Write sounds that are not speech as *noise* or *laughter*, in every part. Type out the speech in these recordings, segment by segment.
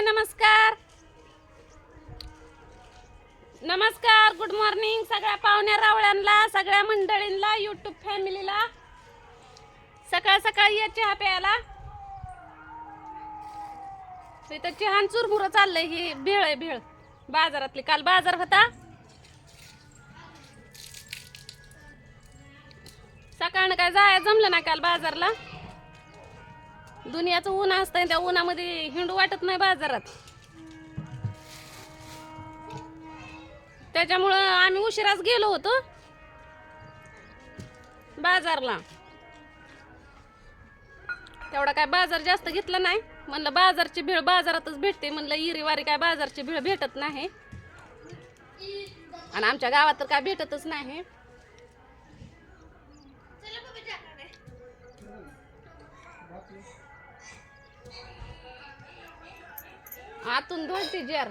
हाय नमस्कार. नमस्कार good morning सगळ्या पाहुण्या रावळ्यांना सगळ्या मंडळींना युट्यूब फॅमिलीला सकाळ सकाळी या चहा प्यायला. इथं चहान चुरमुरं चाललंय ही भेळ आहे भेळ. बाजारातली काल बाजार होता. सकाळनं काय जाय जमलं ना काल बाजारला. दुनियाचं ऊन असतं त्या उन्हामध्ये हिंडू वाटत नाही बाजारात. त्याच्यामुळं आम्ही उशिराच गेलो होतो बाजारला. तेवढा काय बाजार जास्त घेतला नाही. म्हणलं बाजारची भेळ बाजारातच भेटते. म्हणलं इरीवारी काय बाजारची भेळ भेटत नाही. आणि आमच्या गावात तर काय भेटतच नाही. आतून धोती जार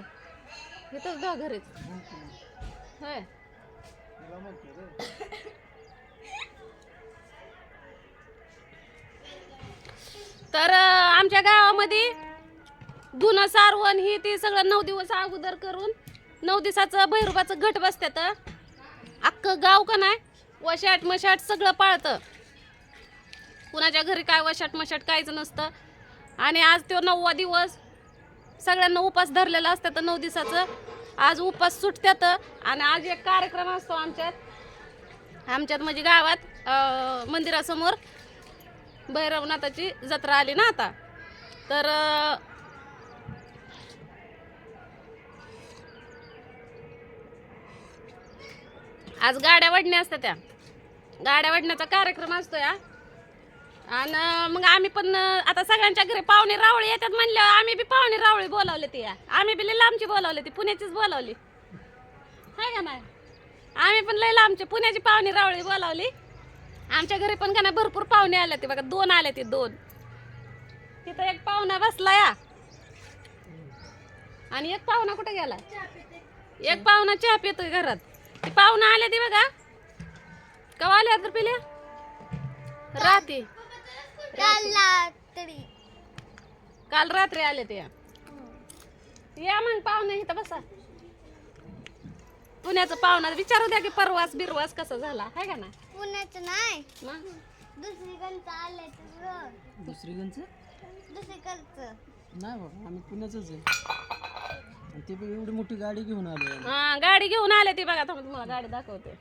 इथंच धो घरीच. होय. तर आमच्या गावामध्ये धुणं सारवण ही ती सगळं नऊ दिवस अगोदर करून नऊ दिवसाचं भैरवाचं घट बसत्यात अख्खं गाव का नाही वशाट मशाट सगळं पाळतं. कुणाच्या घरी काय वशाट मशाट काहीच नसतं. आणि आज तो नववा दिवस सगळ्यांना उपास धरलेला असतात नऊ दिवसाचं. आज उपास सुटत्यात आणि आज एक कार्यक्रम असतो आमच्यात. आमच्यात म्हणजे गावात मंदिरासमोर भैरवनाथाची जत्रा आली ना आता. तर आज गाड्या वडण्या असतात त्या. गाड्या वडण्याचा कार्यक्रम असतो या आणि मग आम्ही पण आता सगळ्यांच्या घरी पाहुणे रावळे येतात म्हणलं आम्ही बी पाहुणे रावळे बोलावले ते. या आम्ही बी लई लांबची बोलावले ती पुण्याचीच बोलावली. हाय का नाही? आम्ही पण लई लांबची पुण्याची पाहुणे रावळे बोलावली. आमच्या घरी पण का नाही भरपूर पाहुणे आले ते बघा दोन आले ते दोन. तिथं एक पाहुणा बसला या. आणि एक पाहुणा कुठे गेला? एक पाहुणा चहा पितोय घरात. ते पाहुणा आले ते बघा. कवा आले तर पिल्या रात्री. काल रात्री आले ते. या मग पाहुणे इथं बसा. पुण्याचं पाहुणा विचारू द्या की परवास बिरवास कसा झाला. हाय का ना पुण्याचं नाही. मग? दुसरीकडचं आलंय तुझं दुसरीकडचं? दुसरीकडचं. नाही बाबा आम्ही पुण्याचंच आहे. ते पण एवढी मोठी गाडी घेऊन आलो. हा गाडी घेऊन आले ती बघा थांबा तुम्हाला गाडी दाखवते.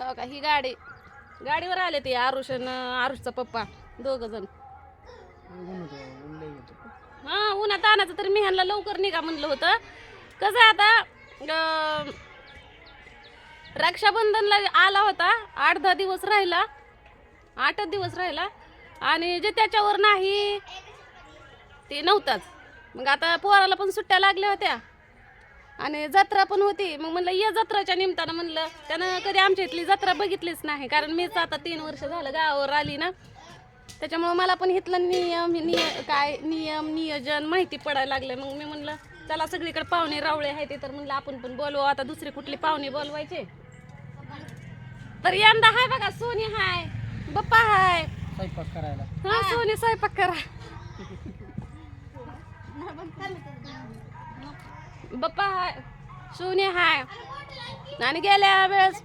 हो का ही गाडी गाडीवर आले ते आरुष आणि आरुषचा पप्पा दोघ जण. हा उन्हात आणायचं तर मी ह्यांना लवकर निघा म्हणलं होतं. कसं आहे आता अं, रक्षाबंधनला आला होता आठ दहा दिवस राहिला आठच दिवस राहिला आणि जे त्याच्यावर नाही ते नव्हताच. मग आता पोराला पण सुट्ट्या लागल्या होत्या. आणि जत्रा पण होती. मग म्हणलं ये जत्राच्या निमित्तानं म्हणलं त्यानं कधी आमच्या इथली जत्रा बघितलीच नाही. कारण मीच आता तीन वर्ष झालं गावावर आली ना. त्याच्यामुळं मला पण इथलं नियम निय काय नियम नियोजन माहिती पडायला लागलं मग मी म्हणलं चला सगळीकडे पाहुणे रावळे आहे ते तर म्हणलं आपण पण बोलवू आता दुसरे कुठले पाहुणे बोलवायचे? तर यंदा हाय बघा सोनी हाय बप्पा हाय. स्वयंपाक करायला. हा सोनी स्वयंपाक करा. *laughs* *laughs* बप्पा हाय सोनी हाय. आणि गेल्या वेळेस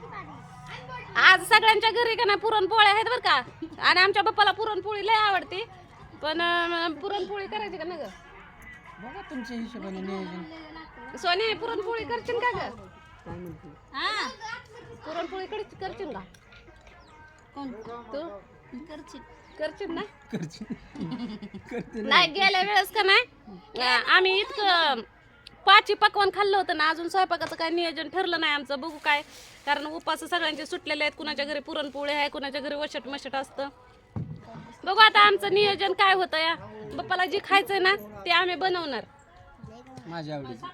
आज सगळ्यांच्या घरी का नाही पुरणपोळ्या आहेत बरं का? आणि आमच्या बाप्पाला पुरणपोळी लय आवडते. पण पुरणपोळी करायची का ना ग? बघा तुमच्या हिशोबाने नियोजन. सोनी पुरणपोळी करशील का ग? हा? पुरणपोळी कर- करशील का? कोण? तू? करशील. ना? करते *laughs* करते ना. नाही गेल्या वेळेस का नाही आम्ही इतकं पाची पकवान खाल्लं होतं ना अजून स्वयंपाकाचं काय नियोजन ठरलं नाही आमचं. बघू काय. कारण उपास सगळ्यांचे सुटलेले आहेत. कुणाच्या घरी पुरणपोळी आहे कुणाच्या घरी वशट मशट असतं. बघू आता आमचं नियोजन काय होतं या. बाप्पाला जे खायचंय ना ते आम्ही बनवणार. माझ्या आवडीचं.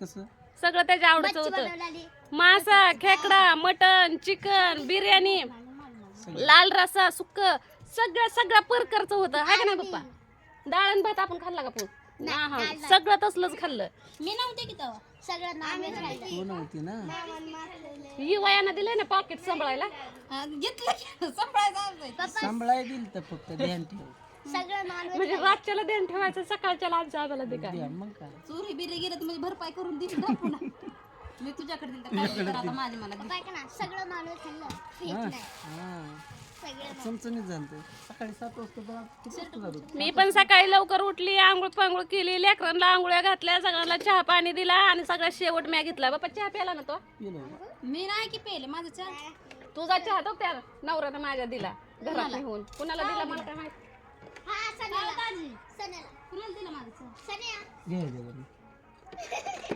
कसं? सगळं त्याच्या आवडीचं होतं. मासा खेकडा मटन चिकन बिर्याणी लाल रसा सुक्क सगळं सगळं प्रकारचं होतं. हाय का नाही पप्पा डाळण भात आपण खाल्ला का हा सगळं तसलंच खाल्लं. मी नव्हते की तेव्हा कोण होती ना? ही वयानं दिलंय ना पॉकेट सांभाळायला? घेतलं *laughs* सांभाळायचं सांभाळाय दिल तर फक्त ध्यान ठेव. सगळं नॉनव्हेज म्हणजे रातच्याला ध्यान ठेवायचं सकाळच्याला आमच्या आम्हाला दे काय द्या मग काय चोरी बिरी गेलं तर म्हणजे भरपाई करून दिली ना पुन्हा. मी तुझ्याकडे दिली तर काय कर आता माझी मला दे. ऐक ना सगळं नॉनव्हेज खाल्लं. फेक नाही. हा. सगळं चमचमीत झालं ते. सकाळी सात वाजता तर किती वाजता झालं होतं? मी पण सकाळी लवकर उठली आंघोळ पांघोळ केली लेकरांना आंघोळ्या घातल्या सगळ्यांना चहा पाणी दिला आणि सगळ्या शेवट म्या घेतला. बाबा चहा प्याला ना तो. मी नाही की पेले माझं चहा. तुझा चहा तो त्या नवऱ्यानं माझ्या दिला घरात नेऊन. कुणाला दिला मला काय माहिती? हा कुणाला दिलं माझं चहा? घे मला वाटलं.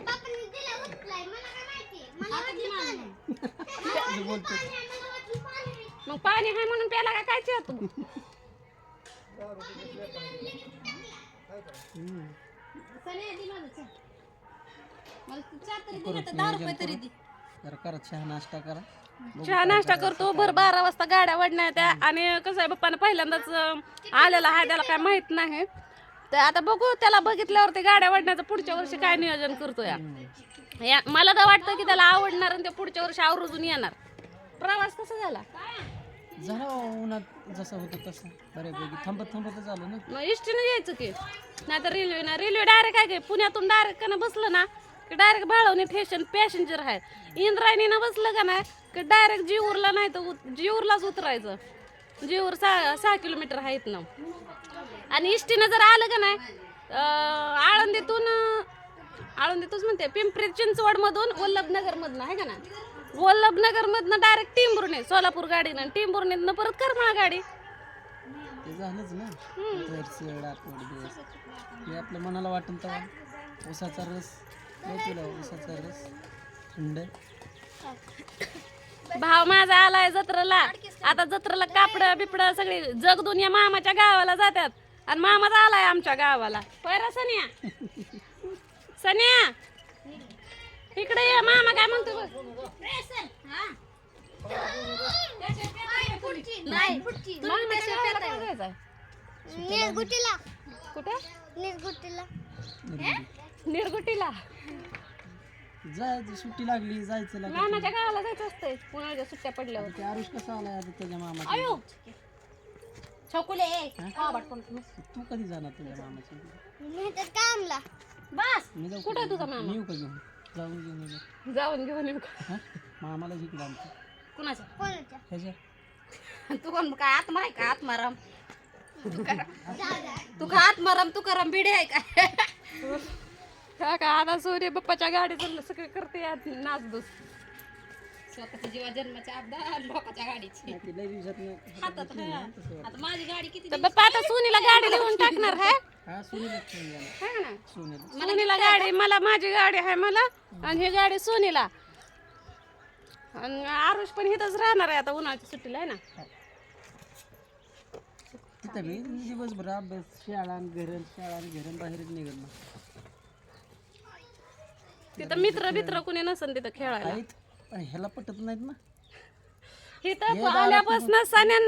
पाणी. मला वाटलं पाणी आहे, मला वाटलं पाणी. आहे. मग पाणी आहे म्हणून प्याला का काय चहा तू सनी दे चहा मला तू चहा तरी दे दहा रुपये तरी दे जरा करा चहा नाश्ता करा चहा नाश्ता करतो भर बारा वाजता गाड्या वडण्या त्या आणि कसं आहे पप्पानं पहिल्यांदाच अं, आलेला आहे त्याला काय माहीत नाही. तर आता बघू त्याला बघितल्यावर ते गाड्या वडण्याचं पुढच्या वर्षी काय नियोजन करतो या या- मला तर वाटतं की त्याला आवडणार आणि ते पुढच्या वर्षी आवर्जून येणार. प्रवास कसा झाला? जरा हो उन्हात जसं होतं तसं. बऱ्यापैकी थांबत थांबतच झालं ना. मग इष्टीनं यायचं की. नाही तर रेल्वे ना रेल्वे डायरेक्ट आहे काय? पुण्यातून डायरेक्ट का बसलं ना की डायरेक्ट भाळवणी फेशन पॅसेंजर आहे इंद्रायणीनं बसलं का नाही की डायरेक्ट जीवरला नाही तर उत- जीवरलाच उतरायचं. जीवर सहा सहा किलोमीटर आहे इथनं आणि इष्टीनं जर आलं का नाही अं, आळंदीतून आळंदीतूनच म्हणते पिंपरी चिंचवडमधून वल्लभनगरमधनं आहे का ना वल्लभनगर मधनं डायरेक्ट टिंबुर्णे सोलापूर गाडीनं टिंबुर्णीतनं परत करमाळा गाडी. ते झालंच ना. चढ आठवडे दिवस. हे आपल्या मनाला वाटून तेव्हा ऊसाचा रस. पिला ऊसाचा रस? थंड. भाव माझा आलाय जत्रेला. आता जत्रेला कापड बिपड सगळी जग दुनिया मामाच्या गावाला जातात आणि मामाचा आलाय आमच्या गावाला. होय रे सनिया? सनिया? इकडे ये मामा काय म्हणतो बघ. नाही गावाला काय जायचंय? निर्गुटीला. कुठे? निर्गुटीला. निरगुटीला. जायचं सुट्टी लागली जायचं लागलं मामाच्या गावाला जायचं असतंय. उन्हाळ्याच्या सुट्ट्या पडल्यावर. ते आरुष कसा आलाय आता तुझ्या मामाच्या? अयो! छोकुले तू कधी जाणार तुझ्या मामाच्या? मी तर कामला बस. मी जाऊ कुठे तुझा मामा? मी येऊ का घेऊन जाऊन घेऊन येऊ जाऊन घेऊन येऊ का? हा? मामाला जिकडे आमचं. कुणाचं? कोणाच्या ह्याच्या. तू कोण काय आत्मा आहे का? आत्माराम. तू का आत्माराम? तू करम बिडे आहे काय का? का? आता सूर्य बाप्पाच्या गाडीचं सगळं करते यात नाचदूस स्वतःच्या जीवा जन्माच्या अपघात लोकांच्या गाडीची. हातात हा. आता माझी गाडी किती तर बाप्पा आता सोनीला गाडी देऊन टाकणार आहे हा सुनीला है ना? गाडी मला माझी गाडी आहे मला. आणि ही गाडी सोनीला. आणि आरुष पण इथंच राहणार आहे आता उन्हाळ्याच्या सुट्टीला आहे ना? दिवसभर अभ्यास शाळा आणि घरण शाळा आणि घरण बाहेरच निघत ना तिथं मित्र मित्र कुणी नसन तिथं खेळायला. आहेत. पण ह्याला पटत नाहीत ना. इथं आल्यापासून सण्या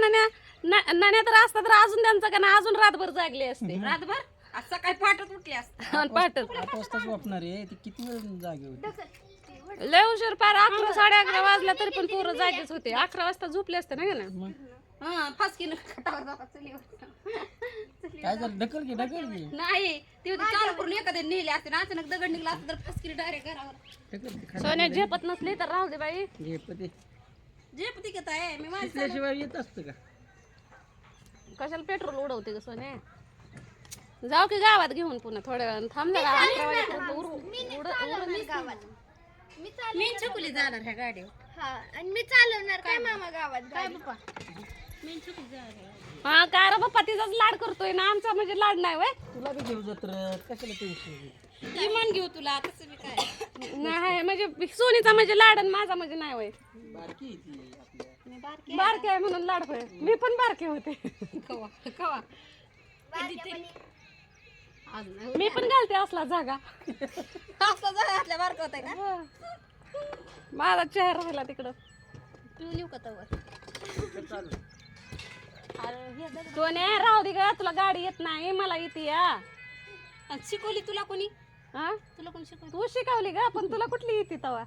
नण्या तर असतात तर अजून त्यांचं का ना अजून रातभर जागले असते. रातभर? आज सकाळी पहाटच उठली असते. *laughs* पहाटच आठ वाजताच वापणार आहे ते किती वेळ जागे होते? लय उशीर पार अकरा साडे अकरा वाजल्या तरी पण पोरं जागेच होते. अकरा वाजता झोपले असते ना मग हा फासकीनं *laughs* काय झालं? ढकल की ढकल की. नाही ती होती चालू करून एखाद्या नेले असते ना अचानक दगड निघला असतं तर फासकीने डायरेक्ट घरावर. ढकल की खाली सोन्या झेपत नसली तर राहू दे बाई. घे पते जे पती घेत आहे मी माझी शिकल्याशिवाय येत असतं का? कशाला पेट्रोल उडवते ग सोन्या? जाऊ की गावात घेऊन पुन्हा थोड्या वेळानं. थांब जरा अकरा वाजेपर्यंत उरू- उड- उडून गावात. मी चाल मी छकुली जाणार ह्या गाडीवर. हा आणि मी चालवणार. काय मामा गावात? काय पप्पा मी छकुली जाणार. हा काय रे बाप्पा तिचाच लाड करतोय ना आमचा म्हणजे लाड नाही वय तुला बी घेऊ जत्र कशाला टेन्शन ती म्हण घेऊ तुला तसं काय? नाही म्हणजे सोनीचा म्हणजे लाड आणि माझा म्हणजे नाही वय बारकी आहे ती आपल्या. मी बारकी बारके आहे म्हणून लाड होय. मी पण बारके होते. कवा कवा? अजून नाही. मी पण घालते असला जागा. असं जरा घातल्या बारकं होतंय का? माझा चेहरा राहिला तिकडं. का तवर? सोने राहू दे ग तुला गाडी येत नाही मला येते या. आणि शिकवली तुला कोणी? हा? तुला कोणी शिकवली? तू शिकवली का पण तुला कुठली येते तवा?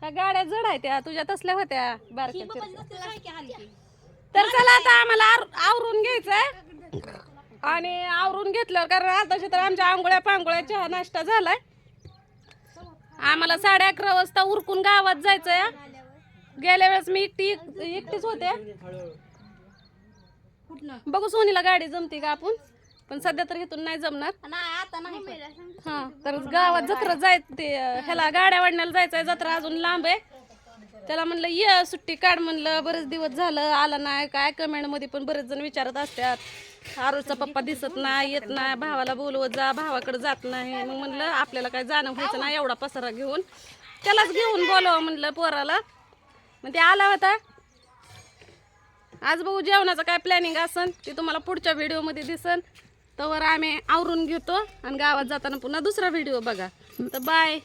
त्या गाड्या जड आहेत त्या तुझ्या तसल्या होत्या बारक्या चिरक्या. तर चला आता आम्हाला आर- आवरून घ्यायचंय. आणि आवरून घेतलं कारण आताशी तर आमच्या आंघोळ्या पांघोळ्या चहा नाश्ता झालाय. आम्हाला साडे अकरा वाजता उरकून गावात जायचंय. गेल्या वेळेस मी एकटी एकटीच होते. कुठनं? बघू सोनीला गाडी जमते का आपण? पण सध्या तर इथून नाही जमणार. नाही आता नाही पण. हा तर गावात जत्रा जायचं ते अं, ह्याला गाड्या वाढण्याला जायचंय जत्रा अजून लांब आहे. त्याला म्हणलं ये सुट्टी काढ म्हणलं बरेच दिवस झालं आला नाही काय कमेंटमध्ये पण बरेच जण विचारत असतात. आरुचा पप्पा दिसत नाही येत नाही भावाला बोलवत जा भावाकडे जात नाही. मग म्हणलं आपल्याला काय जाणं व्हायचं नाही एवढा पसारा घेऊन. त्यालाच घेऊन बोलवा म्हणलं पोराला. मग ते आला होता. आज बघू जेवणाचं काय प्लॅनिंग असन ते तुम्हाला पुढच्या व्हिडिओमध्ये दिसन. तर आम्ही आवरून घेतो आणि गावात जाताना पुन्हा दुसरा व्हिडिओ बघा. तर बाय